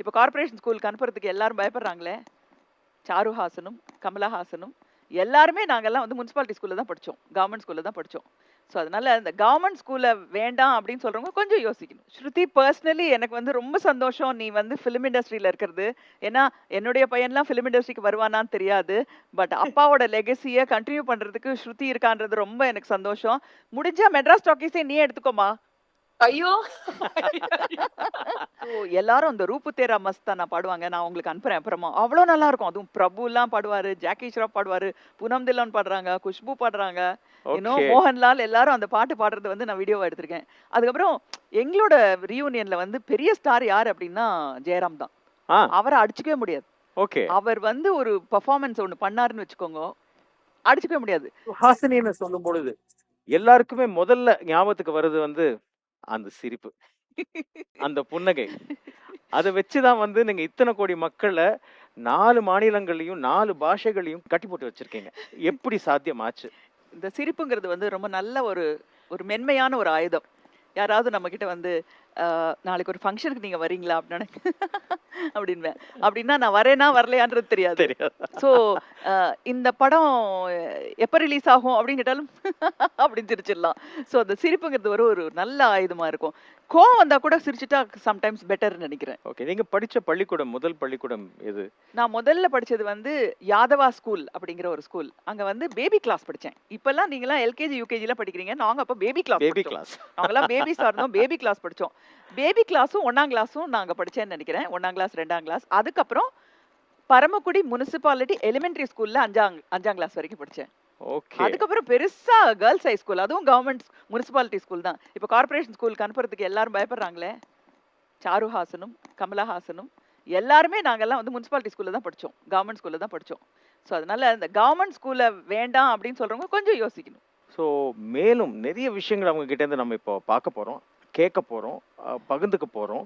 இப்போ கார்ப்பரேஷன் ஸ்கூலுக்கு அனுப்புறதுக்கு எல்லாரும் பயப்படுறாங்களே? சாருஹாசனும் கமலஹாசனும் எல்லாருமே நாங்கள்லாம் வந்து முனிசிபாலிட்டி ஸ்கூல்ல தான் படித்தோம் கவர்மெண்ட் ஸ்கூலில் தான் படித்தோம் ஸோ அதனால இந்த கவர்மெண்ட் ஸ்கூல்ல வேண்டாம் அப்படின்னு சொல்றவங்க கொஞ்சம் யோசிக்கணும். ஸ்ருதி பர்சனலி எனக்கு வந்து ரொம்ப சந்தோஷம் நீ வந்து ஃபிலிம் இண்டஸ்ட்ரியில் இருக்கிறது. ஏன்னா என்னுடைய பையன்லாம் ஃபிலிம் இண்டஸ்ட்ரிக்கு வருவானான்னு தெரியாது. பட் அப்பாவோட லெகசியை கண்டினியூ பண்றதுக்கு ஸ்ருதி இருக்கான்றது ரொம்ப எனக்கு சந்தோஷம். முடிஞ்சா மெட்ராஸ் டாக்கீஸே நீ எடுத்துக்கோமா ஐயோ! ஓ எல்லாரும் அந்த ரூப்பு தேரா மஸ்தானா பாடுவாங்க. நான் உங்களுக்கு அனுப்புறேன் அப்புறமா. அவ்வளோ நல்லா இருக்கும். அதுவும் பிரபுலாம் பாடுவாரு ஜாக்கி ஷ்ராப் பாடுவாரு பூனம் தில்லன் பாடுறாங்க குஷ்பு பாடுறாங்க. இன்னும். மோகன்லால் எல்லாரும் அந்த பாட்டு பாடுறது வந்து நான் வீடியோவா எடுத்திருக்கேன். அதுக்கப்புறம் எங்களோட ரீயூனியன்ல வந்து பெரிய ஸ்டார் யார் அப்படின்னா ஜெயராம் தான். அவரை அடிச்சுக்கவே முடியாது. ஓகே அவர் வந்து ஒரு பர்ஃபார்மன்ஸ் ஒன்று பண்ணாருன்னு வச்சுக்கோங்க. அடிச்சுக்கவே முடியாது. ஹாசினின்னு சொல்லும் பொழுது எல்லாருக்குமே முதல்ல ஞாபகத்துக்கு வர்றது வந்து அந்த சிரிப்பு. அந்த புன்னகை. அதை வச்சுதான் வந்து நீங்க இத்தனை கோடி மக்களை நாலு மாநிலங்களையும் நாலு பாஷைகளையும் கட்டி போட்டு வச்சிருக்கீங்க. எப்படி சாத்தியமாச்சு? இந்த சிரிப்புங்கிறது வந்து ரொம்ப நல்ல ஒரு ஒரு மென்மையான ஒரு ஆயுதம். யாராவது நம்ம கிட்ட வந்து நாளைக்கு ஒரு ஃபங்க்ஷனுக்கு நீங்க வரீங்களா அப்படின்னு அப்படின்பேன். அப்படின்னா நான் வரேனா வரலையான்றது தெரியாது. தெரியாது. ஸோ இந்த படம் எப்போ ரிலீஸ் ஆகும் அப்படின்னு கேட்டாலும் அப்படின்னு சிரிச்சிடலாம் ஸோ அந்த சிரிப்புங்கிறது ஒரு ஒரு நல்ல ஆயுதமா இருக்கும். கோவம் வந்தா கூட சிரிச்சுட்டா சம்டைம்ஸ் பெட்டர்னு நினைக்கிறேன். ஓகே நீங்க படிச்ச பள்ளிக்கூடம் முதல் பள்ளிக்கூடம் எது? நான் முதல்ல படிச்சது வந்து யாதவா ஸ்கூல் அப்படிங்கிற ஒரு ஸ்கூல் அங்க வந்து பேபி கிளாஸ் படிச்சேன். இப்பெல்லாம் நீங்களாம் எல்கேஜி யூகேஜில படிக்கிறீங்க. நாங்க அப்ப பேபி கிளாஸ் பேபி கிளாஸ் நாங்கெல்லாம் பேபிஸா இருந்தோம். பேபி கிளாஸ் படிச்சோம் பேபி கிளாஸும் ஒண்ணாம் கிளாஸும் நாங்க படிச்சேன்னு நினைக்கிறேன். ஒண்ணாம் கிளாஸ் ரெண்டாம் கிளாஸ் அதுக்கப்புறம் பரமக்குடி முனிசிபாலிட்டி எலிமெண்டரி ஸ்கூல்ல அஞ்சாம் அஞ்சாம் கிளாஸ் வரைக்கும் படிச்சேன். ஓகே அதுக்கப்புறம் பெருசா கேர்ள்ஸ் ஹை ஸ்கூல் அதுவும் கவர்மெண்ட் முனிசிபாலிட்டி ஸ்கூல் தான். இப்போ கார்ப்பரேஷன் ஸ்கூலுக்கு அனுப்புறதுக்கு எல்லாரும் பயப்படுறாங்களே? சாருஹாசனும் கமலஹாசனும் எல்லாருமே நாங்கெல்லாம் வந்து முனிசிபாலிட்டி ஸ்கூல்ல தான் படித்தோம் கவர்மெண்ட் ஸ்கூல்ல தான் படித்தோம் ஸோ அதனால இந்த கவர்மெண்ட் ஸ்கூல்ல வேண்டாம் அப்படின்னு சொல்றவங்க கொஞ்சம் யோசிக்கணும். ஸோ மேலும் நிறைய விஷயங்கள் அவங்க கிட்ட இருந்து நம்ம இப்போ பார்க்க போறோம். கேட்க போறோம் அஹ், பகிர்ந்துக்க போறோம்.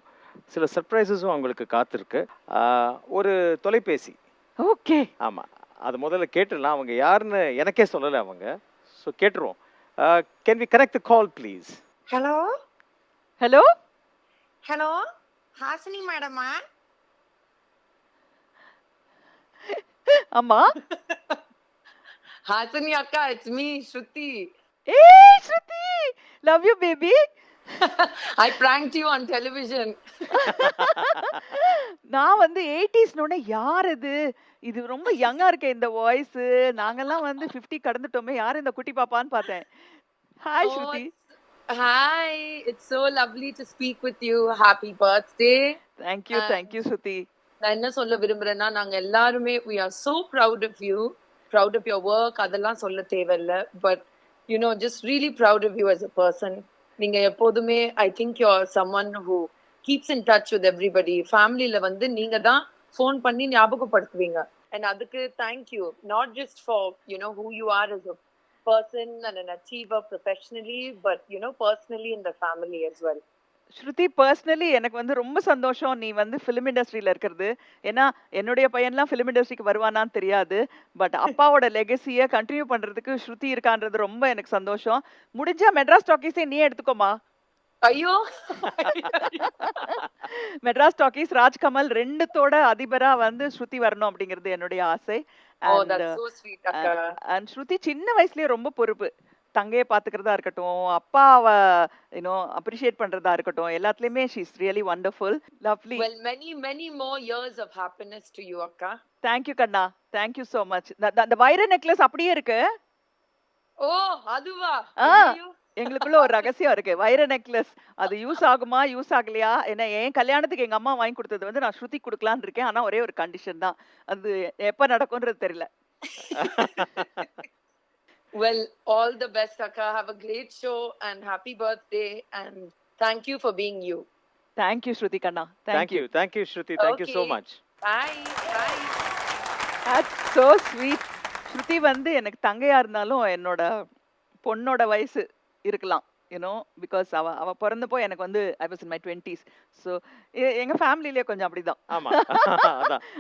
சில சர்ப்ரைசஸும் அவங்களுக்கு காத்திருக்கு. ஒரு தொலைபேசி. ஓகே. ஆமா. அது முதல்ல கேட்டுடலாம். அவங்க யாருன்னு எனக்கே சொல்லலை அவங்க. ஸோ கேட்டுருவோம். Can we connect the call please hello hello hello Hasini மேடமா அம்மா ஹாசினி அக்கா இட்ஸ் மீ ஸ்ருதி ஏய் Shruti love you baby I prank you on television நான் வந்து எயிட்டிஸ்னோட யார் இது? இது ரொம்ப யங்கா இருக்கே இந்த வாய்ஸ் நாங்கெல்லாம் வந்து 50 கடந்துட்டோமே. யார் இந்த குட்டி பாப்பான்னு பார்த்தேன். Hi Shruti. Hi it's so lovely to speak with you. Happy birthday. Thank you thank you Shruti நான் என்ன சொல்ல விரும்புறேன்னா நாங்க எல்லாருமே we are so proud of you. Proud of your work. அதெல்லாம் சொல்ல தேவையில்ல. But you know just really proud of you as a person. நீங்க எப்போதுமே I think you are some one who keeps in touch with everybody ஃபேமிலியில வந்து நீங்க தான் phone பண்ணி ஞாபகப்படுத்துவீங்க அண்ட் அதுக்கு thank you not just for you know who you are is person and an achiever professionally but you know personally in the family as well Shruti personally எனக்கு வந்து ரொம்ப சந்தோஷம் நீ வந்து ஃபிலிம் இண்டஸ்ட்ரியில இருக்கிறது. ஏன்னா என்னுடைய பையன்லாம் ஃபிலிம் இண்டஸ்ட்ரிக்கு வருவானான்னு தெரியாது. பட் அப்பாவோட லெகசியை கண்டினியூ பண்றதுக்கு ஸ்ருதி இருக்கான்றது ரொம்ப எனக்கு சந்தோஷம். முடிஞ்சா மெட்ராஸ் டாக்கீஸே நீ எடுத்துக்கோமா? ஐயோ! மெட்ராஸ் டாக்கீஸ் ராஜ்கமல் ரெண்டுத்தோட அதிபரா வந்து ஸ்ருதி வரணும் அப்படிங்கிறது என்னுடைய ஆசை. அண்ட் ஸ்ருதி சின்ன வயசுலயே ரொம்ப பொறுப்பு. தங்கையை பாத்துக்கிறதா இருக்கட்டும் அப்பாவை யூனோ அப்ரிஷியேட் பண்றதா இருக்கட்டும் எல்லாத்துலயுமே she is really wonderful lovely Well, many, many more years of happiness to you, Akka. Thank you Kanna. Thank you so much அந்த வைர நெக்லஸ் அப்படியே இருக்கு. Oh, அதுவா. எங்களுக்குள்ள ஒரு ரகசியம் இருக்கு. வைர நெக்லஸ் அது யூஸ் ஆகுமா யூஸ் ஆகலையா? ஏன்னா என் கல்யாணத்துக்கு எங்க அம்மா வாங்கி கொடுத்தது வந்து நான் ஸ்ருதி கொடுக்கலான்னு இருக்கேன். ஆனா ஒரே ஒரு கண்டிஷன் தான். அது எப்ப நடக்கும்ன்றது தெரியல. Well, all the best, Akka. Have a great show and happy birthday. And thank you for being you. Thank you Shruti Kanna thank you thank you thank you Shruti thank you so Okay. Much Bye. Bye. That's so sweet Shruti வந்து எனக்கு தங்கையா இருந்தாலும் என்னோட பொண்ணோட வயசு இருக்கலாம் you know because அவ அவ பிறந்தப்போ எனக்கு வந்து I was in my twenties so எங்க ஃபேமிலிலேயே கொஞ்சம் அப்படிதான்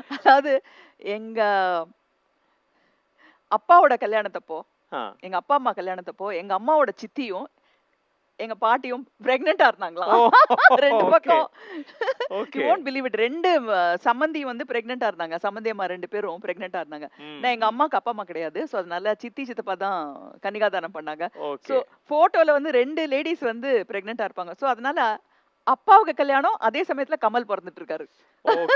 அதாவது எங்க அப்பாவோட கல்யாணத்தப்போ எங்க அப்பா அம்மா கல்யாணத்தப்போ எங்க அம்மாவோட சித்தியும் எங்க பாட்டியும் பிரெக்னெண்டா இருந்தாங்களாம் ஓ ரெண்டு பக்கம். ஓகே ஓன்ட் பிலீவ் இட் ரெண்டு சம்மந்தி வந்து பிரெக்னெண்டா இருந்தாங்க. சம்மந்தி அம்மா ரெண்டு பேரும் பிரெக்னெண்டா இருந்தாங்க. நான் எங்க அம்மாக்கு அப்பா அம்மா கிடையாது. ஸோ அதனால சித்தி சித்தப்பா தான் கன்னிகாதானம் பண்ணாங்க. ஸோ ஓகே போட்டோல வந்து ரெண்டு லேடிஸ் வந்து பிரெக்னெண்டா இருப்பாங்க. ஸோ அதனால அப்பாவுக்கு கல்யாணம் அதே சமயத்துல கமல் பிறந்துட்டு இருக்காரு.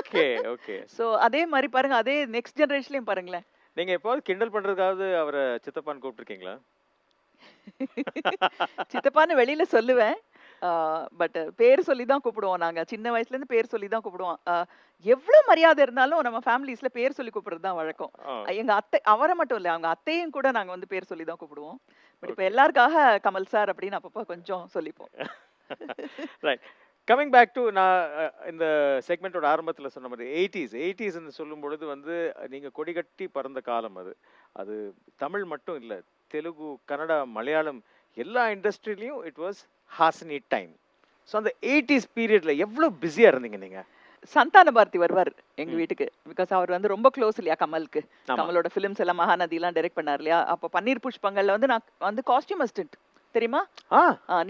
ஓகே ஓகே ஸோ அதே மாதிரி பாருங்க அதே நெக்ஸ்ட் ஜெனரேஷன்லயும் பாருங்களேன். நீங்க எப்போது கிண்டல் பண்றதுக்காவது அவரை சித்தப்பான்னு கூப்பிட்டுருக்கீங்களா? சித்தப்பான்னு வெளியில சொல்லுவேன். பட் பேர் சொல்லி தான் கூப்பிடுவோம் நாங்க. சின்ன வயசுல இருந்து பேர் சொல்லி தான் கூப்பிடுவோம். ஆஹ் எவ்வளவு மரியாதை இருந்தாலும் நம்ம ஃபேமிலிஸ்ல பேர் சொல்லி கூப்பிடுறது தான் வழக்கம். ஆ, எங்க அத்தை அவரை மட்டும் இல்ல அவங்க அத்தையும் கூட நாங்க வந்து பேர் சொல்லி தான் கூப்பிடுவோம். பட் இப்ப எல்லாருக்காக கமல் சார் அப்படின்னு அப்பப்போ கொஞ்சம் சொல்லிப்போம். ரைட் கமிங் பேக் டு நான் இந்த செக்மெண்ட்டோட ஆரம்பத்தில் சொன்ன மாதிரி எயிட்டிஸ் எயிட்டிஸ்ன்னு சொல்லும் பொழுது வந்து நீங்கள் கொடிகட்டி பறந்த காலம் அது. அது தமிழ் மட்டும் இல்லை தெலுங்கு கன்னடா மலையாளம் எல்லா இண்டஸ்ட்ரியிலையும் it was Hasini time so அந்த எயிட்டிஸ் பீரியட்ல எவ்வளோ பிஸியாக இருந்தீங்க நீங்கள் சந்தான பாரதி வருவார் எங்க ம். வீட்டுக்கு. பிகாஸ் அவர் வந்து ரொம்ப க்ளோஸ் இல்லையா கமலுக்கு. கமலோட ஃபிலிம்ஸ் எல்லாம் மகாநதி எல்லாம் டைரக்ட் பண்ணார் இல்லையா? அப்போ பன்னீர் புஷ்பங்கள்ல வந்து நான் வந்து காஸ்டியூம் அசிஸ்டன்ட் தெரியுமா?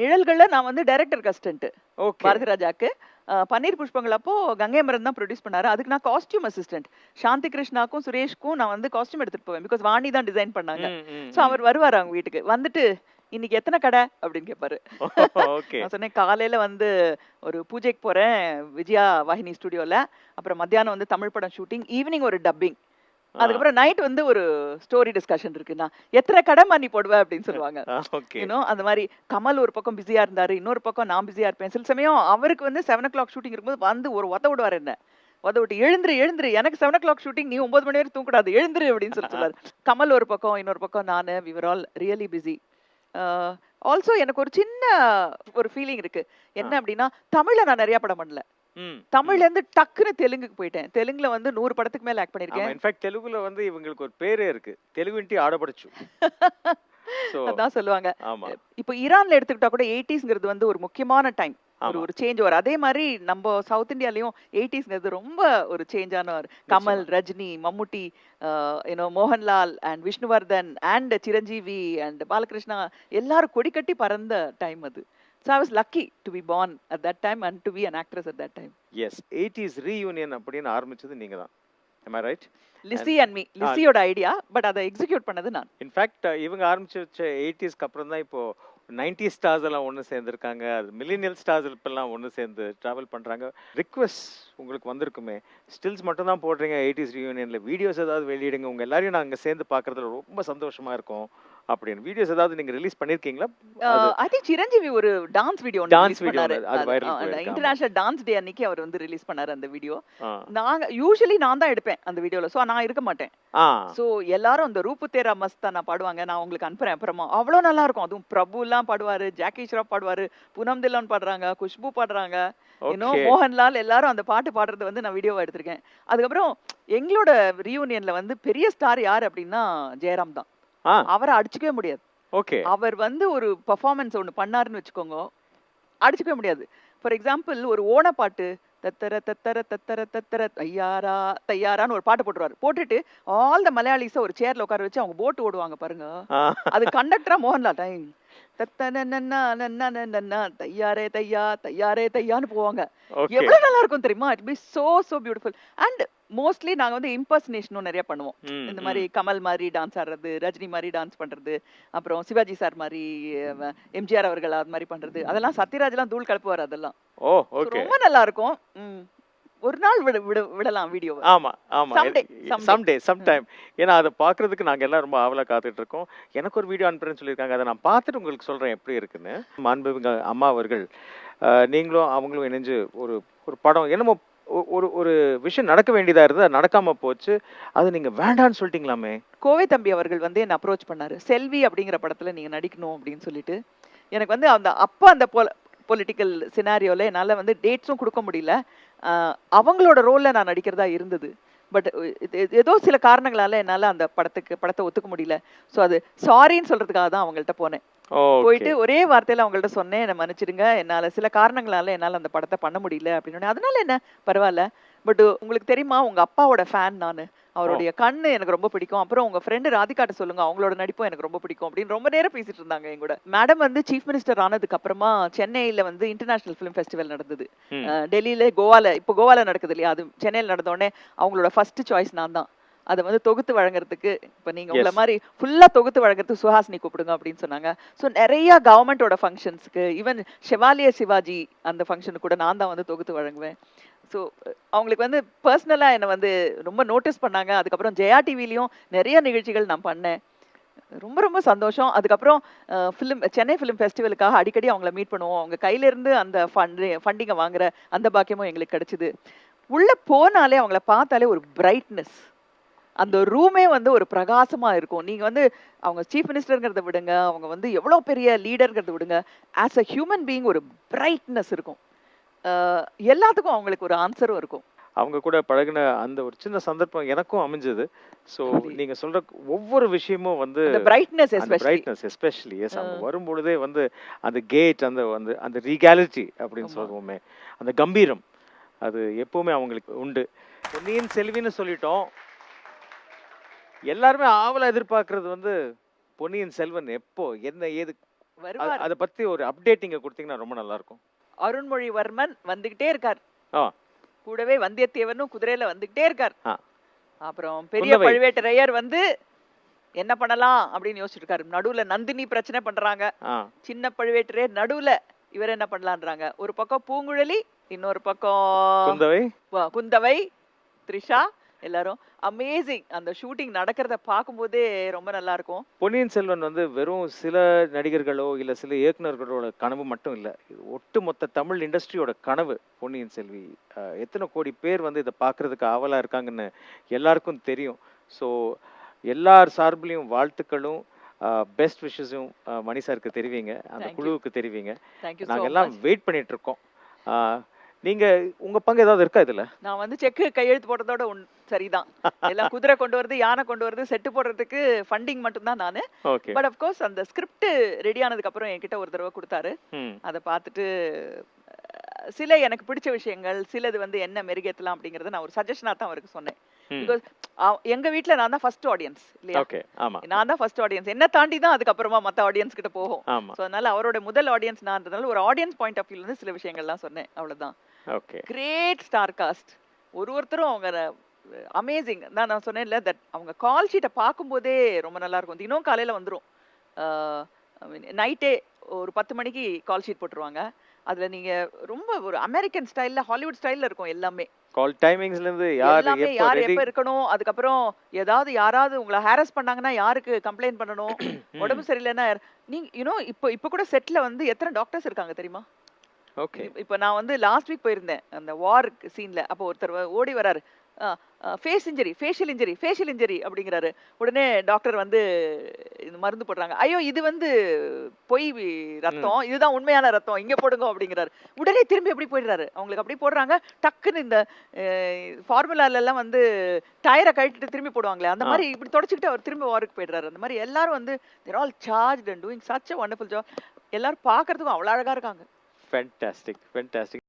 நிழல்கள்ல நான் வந்து டைரக்டர் அசிஸ்டன்ட் ஓகே. பாரதி ராஜாக்கு ஆ, பன்னீர் புஷ்பங்கள் அப்போ கங்கை மரன் தான் ப்ரொடியூஸ் பண்ணாரு. அதுக்கு நான் காஸ்டியூம் அசிஸ்டன்ட் சாந்தி கிருஷ்ணாக்கும் சுரேஷ்க்கும் நான் வந்து காஸ்டியூம் எடுத்துட்டு போவேன். பிகாஸ் வாணி தான் டிசைன் பண்ணாங்க. ஸோ அவர் வருவார் அவங்க வீட்டுக்கு. வந்துட்டு இன்னைக்கு எத்தனை கடை? அப்படின்னு கேட்பாரு ஓகே. நான் சொன்னேன் காலையில வந்து ஒரு பூஜைக்கு போறேன் விஜயா வாகினி ஸ்டுடியோல அப்புறம் மத்தியானம் வந்து தமிழ் படம் ஷூட்டிங் ஈவினிங் ஒரு டப்பிங் அதுக்கப்புறம் நைட் வந்து ஒரு ஸ்டோரி டிஸ்கஷன் இருக்குண்ணா எத்தனை கடை நீ போடுவ அப்படின்னு சொல்லுவாங்க. யூனோ அந்த மாதிரி கமல் ஒரு பக்கம் பிஸியா இருந்தாரு இன்னொரு பக்கம் நான் பிஸியா இருப்பேன். சில சமயம் அவருக்கு வந்து செவன் ஓ கிளாக் ஷூட்டிங் இருக்கும்போது வந்து ஒரு உத விடுவார் என்ன? உத விட்டு எழுந்துரு எழுந்துரு. எனக்கு செவன் ஓ கிளாக் ஷூட்டிங் நீ ஒன்பது மணி வரைக்கும் தூங்கக்கூடாது. எழுந்துரு அப்படின்னு சொல்லி சொல்லுவார். கமல் ஒரு பக்கம் இன்னொரு பக்கம் நான் we're all really busy also எனக்கு ஒரு சின்ன ஒரு ஃபீலிங் இருக்கு. என்ன அப்படின்னா தமிழ்ல நான் நிறைய படம் பண்ணல. தமிழ்ல இருந்து டக்குன்னு தெலுங்குக்கு போயிட்டேன். தெலுங்குல வந்து நூறு படத்துக்கு மேல ஆக்ட் பண்ணிருக்கேன். இன்ஃபேக்ட் தெலுங்குல வந்து இவங்களுக்கு ஒரு பேரே இருக்கு. தெலுங்குன்ட்டி ஆடப்படச்சு அதான் சொல்லுவாங்க. இப்போ ஈரான்ல எடுத்துக்கிட்டா கூட எயிட்டிஸ்ங்கிறது வந்து ஒரு முக்கியமான டைம் ஒரு ஒரு சேஞ்ச் வரும் அதே மாதிரி நம்ம சவுத் இந்தியாலயும் எயிட்டிஸ்ங்கிறது ரொம்ப ஒரு சேஞ்சான ஒரு Kamal Rajini Mammootty you know Mohanlal and Vishnuvardhan and Chiranjeevi and Balakrishna எல்லாரும் கொடி கட்டி பறந்த டைம் அது. So I was lucky to be born at that time and to be an actress at that time yes eighties reunion அப்படின்னு ஆரம்பிச்சது நீங்க தான். Am I right Lissy and me லிசியோட idea but அதை எக்ஸிக்யூட் பண்ணது நான். In fact இவங்க ஆரம்பிச்சு வச்ச எயிட்டிஸ்க்கு அப்புறம் தான் இப்போ நைன்டி ஸ்டார்ஸ் எல்லாம் ஒன்று சேர்ந்துருக்காங்க. மில்லினியல் ஸ்டார்ஸ் இப்பெல்லாம் ஒன்று சேர்ந்து ட்ராவல் பண்ணுறாங்க ரிக்வெஸ்ட் உங்களுக்கு வந்திருக்குமே. ஸ்டில்ஸ் மட்டும் தான் போடுறீங்க எயிட்டிஸ் ரியூனியனில் வீடியோஸ் ஏதாவது வெளியிடுங்க. உங்கள் எல்லாரையும் நாங்கள் சேர்ந்து பார்க்குறதுல ரொம்ப சந்தோஷமா இருக்கும். அப்படின்னு. வீடியோஸ் ஏதாவது நீங்கள் ரிலீஸ் பண்ணியிருக்கீங்களா ஐ திங்க் சிரஞ்சீவி ஒரு டான்ஸ் வீடியோ பண்ணாரு. ஒண்ணு, அது ஆமா. இன்டர்நேஷனல் டான்ஸ் டே அன்னைக்கு அவர் வந்து ரிலீஸ் பண்ணாரு அந்த வீடியோ நாங்க யூஸ்வலி நான் தான் எடுப்பேன் அந்த வீடியோல சோ நான் இருக்க மாட்டேன். சோ எல்லாரும் அந்த ரூப்பு தேரா மஸ்தானா பாடுவாங்க. நான் உங்களுக்கு அனுப்புறேன் அப்புறமா. அவ்வளோ நல்லா இருக்கும் அதுவும் பிரபு எல்லாம் பாடுவாரு ஜாக்கி ஷ்ராஃப் பாடுவாரு பூனம் தில்லான் பாடுறாங்க குஷ்பு பாடுறாங்க. இன்னும் மோகன்லால் எல்லாரும் அந்த பாட்டு பாடுறது வந்து நான் வீடியோவா எடுத்திருக்கேன். அதுக்கப்புறம் எங்களோட ரீயூனியன்ல வந்து பெரிய ஸ்டார் யார் அப்படின்னா ஜெயராம் தான். அவரை அடிச்சுக்கவே முடியாது. ஓகே. அவர் வந்து ஒரு பர்ஃபார்மன்ஸ் ஒன்று பண்ணாருன்னு வச்சுக்கோங்க. அடிச்சுக்கவே முடியாது. ஃபார் எக்ஸாம்பிள் ஒரு ஓணப்பாட்டு தத்தர தத்தர தத்தர தத்தர தையாரா தையாரான்னு ஒரு பாட்டு போட்டுருவாரு. போட்டுட்டு ஆல் த மலையாளிஸை ஒரு சேர்ல உட்கார வச்சு அவங்க போட்டு ஓடுவாங்க பாருங்க. அது கண்டக்டரா மோகன்லால் டைம் தையாரே தையா தையாரே தையான்னு போவாங்க. எவ்வளவு நல்லா இருக்கும் தெரியுமா? It be so so beautiful and mostly நாங்க வந்து இம்பர்சனேஷனும் நிறைய பண்ணுவோம். இந்த மாதிரி கமல் மாதிரி டான்ஸ் ஆடுறது ரஜினி மாதிரி டான்ஸ் பண்றது அப்புறம் சிவாஜி சார் மாதிரி எம்ஜிஆர் அவர்கள் அது மாதிரி பண்றது. அதெல்லாம் சத்யராஜ்லாம் தூள் கலப்புவார் அதெல்லாம். ஓ ஓகே ரொம்ப நல்லா இருக்கும். ஒரு நாள் விட விட விடலாம் வீடியோ ஆமா ஆமா. Someday, someday. சம்டே சம்டைம் ஏன்னா அதை பார்க்கறதுக்கு நாங்க எல்லாம் ரொம்ப ஆவலா காத்துட்டு இருக்கோம் எனக்கு ஒரு வீடியோ அனுப்புறேன்னு சொல்லியிருக்காங்க. அதை நான் பார்த்துட்டு உங்களுக்கு சொல்றேன் எப்படி இருக்குன்னு. மாண்புமிகு அம்மா அவர்கள் நீங்களும் அவங்களும் இணைஞ்சு ஒரு ஒரு படம் என்னமோ ஒரு ஒரு விஷயம் நடக்க வேண்டியதா இருந்தது. அது நடக்காம போச்சு. அது நீங்க வேண்டான்னு சொல்லிட்டீங்களாமே? கோவை தம்பி அவர்கள் வந்து என்ன அப்ரோச் பண்ணாரு. செல்வி அப்படிங்கிற படத்துல நீங்க நடிக்கணும் அப்படின்னு சொல்லிட்டு. எனக்கு வந்து அந்த அப்ப அந்த பொலிட்டிக்கல் சினாரியோல என்னால வந்து டேட்ஸும் கொடுக்க முடியல. அவங்களோட ரோல்ல நான் நடிக்கிறதா இருந்தது. பட் ஏதோ சில காரணங்களால என்னால அந்த படத்துக்கு படத்தை ஒத்துக்க முடியல. ஸோ அது சாரின்னு சொல்றதுக்காக தான் அவங்கள்ட்ட போனேன். போயிட்டு ஒரே வார்த்தையில அவங்கள்ட்ட சொன்னேன் என்ன மன்னிச்சிடுங்க என்னால சில காரணங்களால என்னால அந்த படத்தை பண்ண முடியல அப்படின்னு அதனால என்ன? பரவாயில்ல. பட் உங்களுக்கு தெரியுமா உங்க அப்பாவோட ஃபேன் நான். அவருடைய கண்ணு எனக்கு ரொம்ப பிடிக்கும். அப்புறம் உங்க ஃப்ரெண்டு ராதிகாட்ட சொல்லுங்க அவங்களோட நடிப்பும் எனக்கு ரொம்ப பிடிக்கும் அப்படின்னு ரொம்ப நேரம் பேசிட்டு இருந்தாங்க என் கூட. மேடம் வந்து சீஃப் மினிஸ்டர் ஆனதுக்கு அப்புறமா சென்னையில வந்து இன்டர்நேஷனல் ஃபிலிம் ஃபெஸ்டிவல் நடந்தது. டெல்லியில கோவால இப்போ கோவால நடக்குது இல்லையா? அது சென்னையில் நடந்த உடனே அவங்களோட ஃபர்ஸ்ட் சாய்ஸ் நான் தான். அதை வந்து தொகுத்து வழங்குறதுக்கு இப்போ நீங்க உங்களை. மாதிரி ஃபுல்லா தொகுத்து வழங்குறதுக்கு சுஹாசினி கூப்பிடுங்க அப்படின்னு சொன்னாங்க. ஸோ நிறைய கவர்மெண்டோட ஃபங்க்ஷன்ஸ்க்கு ஈவன் ஷெவாலிய சிவாஜி அந்த ஃபங்க்ஷனுக்கு கூட நான் தான் வந்து தொகுத்து வழங்குவேன். ஸோ அவங்களுக்கு வந்து பர்சனலாக என்னை வந்து ரொம்ப நோட்டீஸ் பண்ணாங்க. அதுக்கப்புறம் ஜெயா டிவிலையும் நிறைய நிகழ்ச்சிகள் நான் பண்ணேன். ரொம்ப ரொம்ப சந்தோஷம். அதுக்கப்புறம் ஃபிலிம் சென்னை ஃபிலிம் ஃபெஸ்டிவலுக்காக அடிக்கடி அவங்கள மீட் பண்ணுவோம். அவங்க கையிலேருந்து அந்த ஃபண்ட் ஃபண்டிங்கை வாங்குற அந்த பாக்கியமும் எங்களுக்கு கிடைச்சிது. உள்ளே போனாலே அவங்கள பார்த்தாலே ஒரு பிரைட்னஸ் அந்த ரூமே வந்து ஒரு பிரகாசமா இருக்கும். நீங்க வந்து அவங்க சீஃப் மினிஸ்டருங்கிறத விடுங்க. அவங்க வந்து எவ்வளோ பெரிய லீடருங்கிறத விடுங்க. ஆஸ் அ ஹியூமன் பீயிங் ஒரு பிரைட்னஸ் இருக்கும். எல்லாத்துக்கும் அவங்களுக்கு ஒரு ஆன்சரும் இருக்கும். அவங்க கூட பழகுன அந்த ஒரு சின்ன சந்தர்ப்பம் எனக்கும் அமைஞ்சது. ஸோ? நீங்க சொல்ற ஒவ்வொரு விஷயமும் வந்து பிரைட்னஸ் பிரைட்னஸ் எஸ்பெஷலி எஸ் அவங்க வரும்பொழுதே வந்து அந்த கேட் அந்த வந்து அந்த ரீகாலிட்டி அப்படின்னு. சொல்லுவோமே அந்த கம்பீரம் அது எப்பவுமே அவங்களுக்கு உண்டு. பொன்னியின் செல்வின்னு சொல்லிட்டோம். எல்லாருமே ஆவலா எதிர்பார்க்கறது வந்து பொன்னியின் செல்வன் எப்போ என்ன ஏது அதை பத்தி ஒரு அப்டேட்டிங்க கொடுத்தீங்கன்னா ரொம்ப நல்லா இருக்கும். அருண்மொழிவர்மன் வந்துகிட்டே இருக்கார். கூடவே வந்தியத்தேவனும் குதிரையில வந்துகிட்டே இருக்கார். ஆ. அப்புறம் பெரிய குந்தவை. பழுவேட்டரையர் வந்து என்ன பண்ணலாம் அப்படின்னு யோசிச்சுட்டு இருக்காரு நடுவுல நந்தினி பிரச்சனை பண்றாங்க. ஆ. சின்ன பழுவேட்டரையர் நடுவுல இவர் என்ன பண்ணலான்றாங்க. ஒரு பக்கம் பூங்குழலி இன்னொரு பக்கம் குந்தவை. வ- குந்தவை த்ரிஷா எல்லாரும் அமேசிங் அந்த ஷூட்டிங் நடக்கிறத பார்க்கும்போதே ரொம்ப நல்லா இருக்கும் பொன்னியின் செல்வன் வந்து வெறும் சில நடிகர்களோ இல்ல சில இயக்குனர்களோட கனவு மட்டும் இல்ல இது ஒட்டுமொத்த தமிழ் இண்டஸ்ட்ரியோட கனவு பொன்னியின் செல்வி. எத்தனை கோடி பேர் வந்து இதை பார்க்கறதுக்கு ஆவலா இருக்காங்கன்னு எல்லாருக்கும் தெரியும். ஸோ எல்லார் சார்பிலையும் வாழ்த்துக்களும் பெஸ்ட் விஷஸும் மணி சாருக்கு தெரிவிங்க. அந்த. குழுவுக்கு தெரிவிங்க. தேங்க்யூ நாங்க ஸோ எல்லாம் வெயிட் பண்ணிட்டு இருக்கோம். நீங்க உங்க பங்கு ஏதாவது இருக்கா இதுல? நான் வந்து செக்கு கையெழுத்து போடுறதோட உன் சரிதான். எல்லாம் குதிரை கொண்டு வருது யானை கொண்டு வருது செட்டு போடுறதுக்கு ஃபண்டிங் மட்டும்தான் நான். ஓகே பட் அஃப்கோர்ஸ் அந்த ஸ்கிரிப்ட் ரெடி ஆனதுக்கு அப்புறம் என்கிட்ட ஒரு தடவை கொடுத்தாரு. அதை பார்த்துட்டு சில எனக்கு பிடிச்ச விஷயங்கள் சிலது வந்து என்ன மெருகேத்தலாம் அப்படிங்கறத நான் ஒரு சஜஷனாக தான் அவருக்கு சொன்னேன். பிகாஸ் எங்க வீட்ல நான் தான் ஃபர்ஸ்ட் ஆடியன்ஸ் இல்லையா? நான் தான் ஃபர்ஸ்ட் ஆடியன்ஸ் என்ன தாண்டி தான் அதுக்கப்புறமா மற்ற ஆடியன்ஸ் கிட்ட போகும். ஸோ அதனால அவரோட முதல் ஆடியன்ஸ் நான் இருந்ததுனால ஒரு ஆடியன்ஸ் பாயிண்ட் ஆஃப் வியூல இருந்து சில விஷயங்கள்லாம் சொன்னேன். அவ்வளவுதான். கிரேட் ஸ்டார் காஸ்ட் ஒரு ஒருத்தரும் அவங்க அமேசிங் தான் நான் சொன்னேன்ல தட் அவங்க கால் ஷீட்டை பார்க்கும்போதே ரொம்ப நல்லா இருக்கும் தினம் காலையில் வந்துடும் நைட்டே ஒரு பத்து மணிக்கு கால் ஷீட் போட்டுருவாங்க. அதில் நீங்கள் ரொம்ப ஒரு அமெரிக்கன் ஸ்டைலில் ஹாலிவுட் ஸ்டைலில் இருக்கும் எல்லாமே. கால் டைமிங்ஸ்ல இருந்து யார் யார் எப்போ இருக்கணும் அதுக்கப்புறம் ஏதாவது யாராவது உங்களை ஹாரஸ் பண்ணாங்கன்னா யாருக்கு கம்ப்ளைண்ட் பண்ணணும் உடம்பு சரியில்லைன்னா யார்- நீங்க யூனோ இப்போ இப்போ கூட செட்டில் வந்து எத்தனை டாக்டர்ஸ் இருக்காங்க தெரியுமா? ஓகே இப்போ நான் வந்து லாஸ்ட் வீக் போயிருந்தேன் அந்த வார் சீன்ல அப்போ ஒருத்தர் ஓடி வராரு. Face injury facial injury facial injury அப்படிங்கிறாரு. உடனே டாக்டர் வந்து இது மருந்து போடுறாங்க. ஐயோ இது வந்து பொய் ரத்தம். இதுதான் உண்மையான ரத்தம். இங்க போடுங்க அப்படிங்கிறாரு. உடனே திரும்பி எப்படி போயிடுறாரு? அவங்களுக்கு அப்படி போடுறாங்க. டக்குன்னு இந்த ஃபார்முலால எல்லாம் வந்து டயரை கழட்டிட்டு திரும்பி போடுவாங்களே அந்த. மாதிரி இப்படி தொடச்சிக்கிட்டு அவர் திரும்பி வாருக்கு போயிடுறாரு. அந்த மாதிரி எல்லாரும் வந்து they're all charge and doing such a wonderful job எல்லாரும் பார்க்கறதுக்கும் அவ்வளோ அழகா இருக்காங்க. Fantastic fantastic